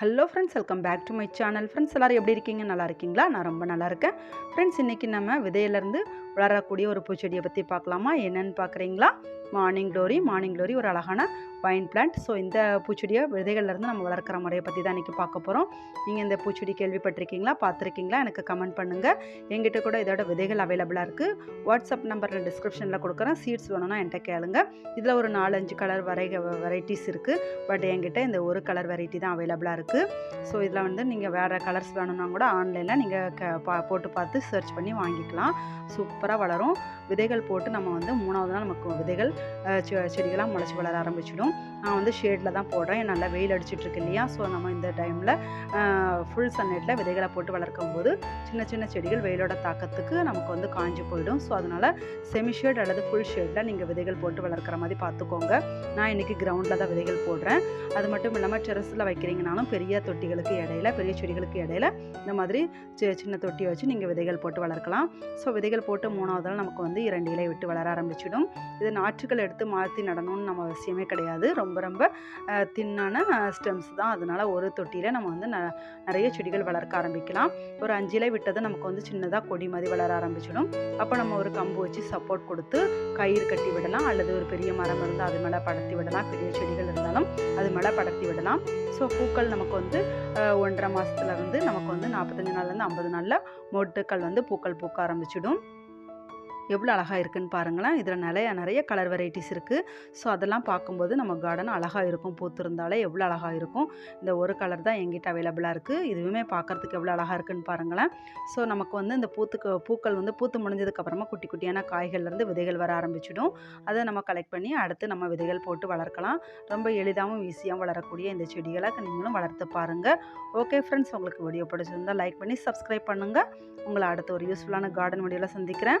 Hello friends welcome back to my channel friends எல்லோரும் எப்படி இருக்கீங்க? நல்லா இருக்கீங்களா? நான் ரொம்ப நல்லா இருக்கேன். ஃப்ரெண்ட்ஸ் இன்றைக்கி நம்ம விதையிலேருந்து வளரக்கூடிய ஒரு பூச்செடியை பற்றி பார்க்கலாமா? என்னென்னு பார்க்குறீங்களா? மார்னிங் க்ளோரி மார்னிங் க்ளோரி ஒரு அழகான வைன் பிளான்ட் ஸோ இந்த பூச்செடியை விதைகள்லேருந்து நம்ம வளர்க்குற முறையை பற்றி தான் இன்றைக்கி பார்க்க போகிறோம் நீங்கள் இந்த பூச்செடி கேள்விப்பட்டிருக்கீங்களா? பார்த்துருக்கீங்களா? எனக்கு கமெண்ட் பண்ணுங்கள் எங்கிட்ட கூட இதோட விதைகள் அவைலபிளாக இருக்குது வாட்ஸ்அப் நம்பர் நான் டிஸ்கிரிப்ஷனில் கொடுக்குறேன். சீட்ஸ் வேணும்னா என்கிட்ட கேளுங்க. இதில் ஒரு நாலஞ்சு கலர் வரை வெரைட்டிஸ் இருக்குது பட் என்கிட்ட இந்த ஒரு கலர் வெரைட்டி தான் அவைலபிளாக இருக்குது ஸோ இதில் வந்து நீங்கள் வேறு கலர்ஸ் வேணும்னா கூட ஆன்லைனில் நீங்கள் க பா போட்டு பார்த்து சர்ச் பண்ணி வாங்கிக்கலாம். சூப்பராக வளரும். விதைகள் போட்டு நம்ம வந்து மூணாவது நாள் நமக்கு விதைகள் செ- செடிகளாக முளைச்சி வளர ஆரம்பிச்சிடும். நான் வந்து ஷேடில் தான் போடுறேன். நல்லா வெயில் அடிச்சிட்ருக்கு இல்லையா? ஸோ நம்ம இந்த டைமில் ஃபுல் சன்லைட்டில் விதைகளை போட்டு வளர்க்கும் போது சின்ன சின்ன செடிகள் வெயிலோட தாக்கத்துக்கு நமக்கு வந்து காஞ்சி போயிடும். ஸோ அதனால் செமி ஷேட் அல்லது ஃபுல் ஷேடில் நீங்கள் விதைகள் போட்டு வளர்க்குற மாதிரி பார்த்துக்கோங்க. நான் இன்றைக்கி கிரவுண்டில் தான் விதைகள் போடுறேன். அது மட்டும் இல்லாமல் டெரஸில் வைக்கிறீங்கனாலும் பெரிய தொட்டிகளுக்கு இடையில பெரிய செடிகளுக்கு இடையில இந்த மாதிரி சி- சின்ன தொட்டியை வச்சு நீங்கள் விதைகள் போட்டு வளர்க்கலாம். ஸோ விதைகள் போட்டு மூணாவது நாள் நமக்கு வந்து இரண்டு இலை விட்டு வளர ஆரம்பிச்சிடும். இது நாற்றுகள் எடுத்து மாற்றி நடணும்னு நம்ம அவசியமே கிடையாது. ரொம்ப ரொம்ப தின்னான ஸ்டெம்ஸ் தான். அதனால ஒரு தொட்டியில் நம்ம வந்து ந- நிறைய செடிகள் வளர்க்க ஆரம்பிக்கலாம். ஒரு அஞ்சு இலை விட்டது நமக்கு வந்து சின்னதாக கொடி மாதிரி வளர ஆரம்பிச்சிடும். அப்போ நம்ம ஒரு கம்பு வச்சு சப்போர்ட் கொடுத்து கயிறு கட்டி விடலாம். அல்லது ஒரு பெரிய மரம் இருந்தால் அது மேலே படர்த்தி விடலாம். பெரிய செடிகள் இருந்தாலும் அது மேலே படர்த்தி விடலாம். ஸோ பூக்கள் நமக்கு வந்து ஒன்றரை மாதத்துலேருந்து நமக்கு வந்து நாற்பத்தஞ்சு நாள்லேருந்து ஐம்பது நாளில் மொட்டுக்கள் வந்து பூக்கள் பூக்க ஆரம்பிச்சிடும். எவ்வளோ அழகாக இருக்குன்னு பாருங்களேன். இதில் நிறைய நிறைய கலர் வெரைட்டிஸ் இருக்குது ஸோ அதெல்லாம் பார்க்கும்போது நம்ம கார்டன் அழகாக இருக்கும். பூத்திருந்தாலே எவ்வளோ அழகாக இருக்கும். இந்த ஒரு கலர் தான் எங்கிட்ட அவைலபிளாக இருக்குது இதுவுமே பார்க்குறதுக்கு எவ்வளோ அழகாக இருக்குன்னு பாருங்களேன். ஸோ நமக்கு வந்து இந்த பூத்துக்கு பூக்கள் வந்து பூத்து முடிஞ்சதுக்கப்புறமா குட்டி குட்டியான காய்கள்லேருந்து விதைகள் வர ஆரம்பிச்சிடும். அதை நம்ம கலெக்ட் பண்ணி அடுத்து நம்ம விதைகள் போட்டு வளர்க்கலாம். ரொம்ப எளிதாகவும் ஈஸியாகவும் வளரக்கூடிய இந்த செடிகளை நீங்களும் வளர்த்து பாருங்கள் ஓகே ஃப்ரெண்ட்ஸ் உங்களுக்கு வீடியோ பிடிச்சிருந்தால் லைக் பண்ணி சப்ஸ்கிரைப் பண்ணுங்கள் உங்களை அடுத்த ஒரு யூஸ்ஃபுல்லான கார்டன் வீடியோவில் சந்திக்கிறேன்.